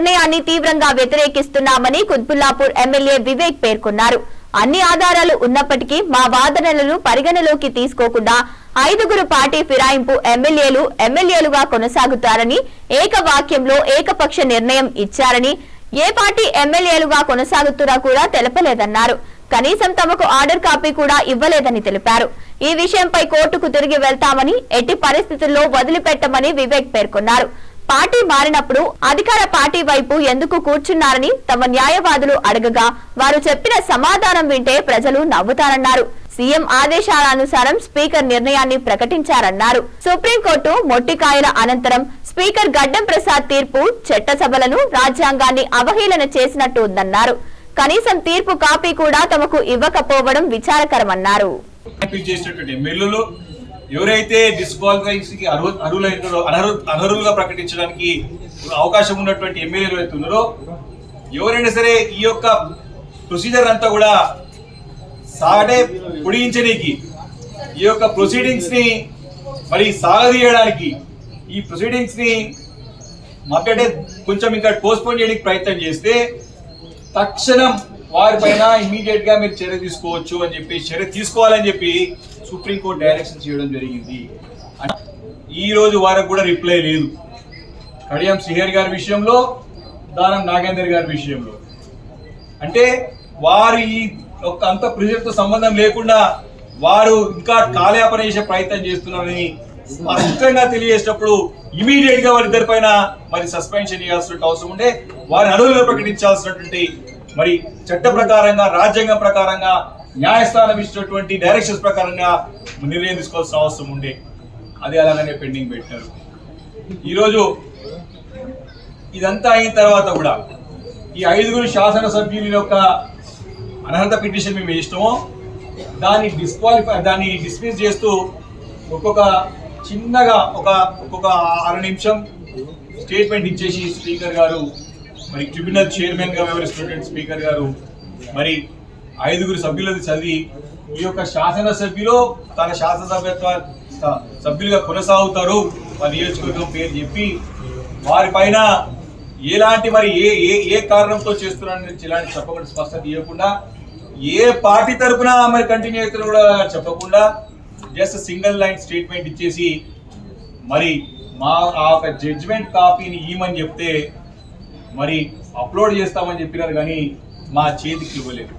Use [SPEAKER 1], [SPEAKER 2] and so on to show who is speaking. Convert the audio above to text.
[SPEAKER 1] నిర్ణయాన్ని తీవ్రంగా వ్యతిరేకిస్తున్నామని కుత్బుల్లాపూర్ ఎమ్మెల్యే వివేక్ పేర్కొన్నారు. అన్ని ఆధారాలు ఉన్నప్పటికీ మా వాదనలను పరిగణలోకి తీసుకోకుండా ఐదుగురు పార్టీ ఫిరాయింపు ఎమ్మెల్యేలు ఎమ్మెల్యేలుగా కొనసాగుతారని ఏకవాక్యంలో ఏకపక్ష నిర్ణయం ఇచ్చారని ఏ పార్టీ ఎమ్మెల్యేలుగా కొనసాగుతున్నా కూడా తెలపలేదన్నారు. కనీసం తమకు ఆర్డర్ కాపీ కూడా ఇవ్వలేదని తెలిపారు. ఈ విషయంపై కోర్టుకు తిరిగి వెళ్తామని ఎట్టి పరిస్థితుల్లో వదిలిపెట్టమని వివేక్ పేర్కొన్నారు. పార్టీ మారినప్పుడు అధికార పార్టీ వైపు ఎందుకు కూర్చున్నారని తమ న్యాయవాదులు అడగగా వారు చెప్పిన సమాధానం వింటే ప్రజలు నవ్వుతారన్నారు. సీఎం ఆదేశాలనుసారం స్పీకర్ నిర్ణయాన్ని ప్రకటించారన్నారు. సుప్రీంకోర్టు మొట్టికాయల అనంతరం స్పీకర్ గడ్డం ప్రసాద్ తీర్పు చట్టసభలను రాజ్యాంగాన్ని అవహేళన చేసినట్టు ఉందన్నారు. కనీసం తీర్పు కాపీ కూడా తమకు ఇవ్వకపోవడం విచారకరమన్నారు.
[SPEAKER 2] ఎవరైతే డిస్క్వాలిఫైకి అర్హు అర్హులైనారో అనర్హు అనర్హులుగా ప్రకటించడానికి అవకాశం ఉన్నటువంటి ఎమ్మెల్యేలు అయితే ఉన్నారో ఎవరైనా సరే ఈ యొక్క ప్రొసీజర్ అంతా కూడా సాగే పొడిగించడానికి ఈ యొక్క ప్రొసీడింగ్స్ని మరి సాగదీయడానికి ఈ ప్రొసీడింగ్స్ని మాకంటే కొంచెం ఇంకా పోస్ట్పోన్ చేయడానికి ప్రయత్నం చేస్తే తక్షణం వారిపైన ఇమీడియట్గా మీరు చర్య తీసుకోవచ్చు అని చెప్పి చర్య తీసుకోవాలని చెప్పి సుప్రీంకోర్టు డైరెక్షన్ చేయడం జరిగింది. ఈ రోజు వారికి కూడా రిప్లై లేదు. కడియం శ్రీహరి గారి విషయంలో దానం నాగేందర్ గారి విషయంలో. అంటే వారు ఈ ఒక్క అంత ప్రజలతో సంబంధం లేకుండా వారు ఇంకా కాలయాపన చేసే ప్రయత్నం చేస్తున్నారని స్పష్టంగా తెలియజేసినప్పుడు ఇమీడియట్గా వారిద్దరి పైన మరి సస్పెన్షన్ చేయాల్సిన అవసరం ఉండే వారిని అడుగులో ప్రకటించాల్సినటువంటి మరి చట్ట ప్రకారంగా రాజ్యాంగం ప్రకారంగా న్యాయస్థానం ఇచ్చినటువంటి డైరెక్షన్స్ ప్రకారంగా నిర్ణయం తీసుకోవాల్సిన అవసరం ఉండే. అది అలాగనే పెండింగ్ పెట్టారు ఈరోజు ఇదంతా అయిన తర్వాత కూడా ఈ ఐదుగురు శాసనసభ్యుల యొక్క అనర్హత పిటిషన్ మేము వేసినామో. దాన్ని డిస్క్వాలిఫై దాన్ని డిస్మిస్ చేస్తూ ఒక్కొక్క చిన్నగా ఒక ఒక్కొక్క ఆరు నిమిషం స్టేట్మెంట్ ఇచ్చేసి స్పీకర్ గారు మరి ట్రిబ్యునల్ చైర్మన్గా వ్యవహరిస్తున్నటువంటి స్పీకర్ గారు మరి ఐదుగురు సభ్యులది చదివి ఈ యొక్క శాసనసభ్యులు తన శాసనసభ్యత్వ సభ్యులుగా కొనసాగుతారు. వారి నియోజకవర్గం పేరు చెప్పి వారి పైన ఎలాంటి మరి ఏ ఏ ఏ కారణంతో చేస్తున్నారని ఇలాంటి చెప్పకుండా స్పష్టత ఇవ్వకుండా ఏ పార్టీ తరపున మరి కంటిన్యూ అవుతున్నా కూడా చెప్పకుండా జస్ట్ సింగిల్ లైన్ స్టేట్మెంట్ ఇచ్చేసి మరి మా ఆ యొక్క జడ్జ్మెంట్ కాపీని ఇవ్వమని చెప్తే మరి అప్లోడ్ చేస్తామని చెప్పినారు కానీ మా చేతికి ఇవ్వలేదు.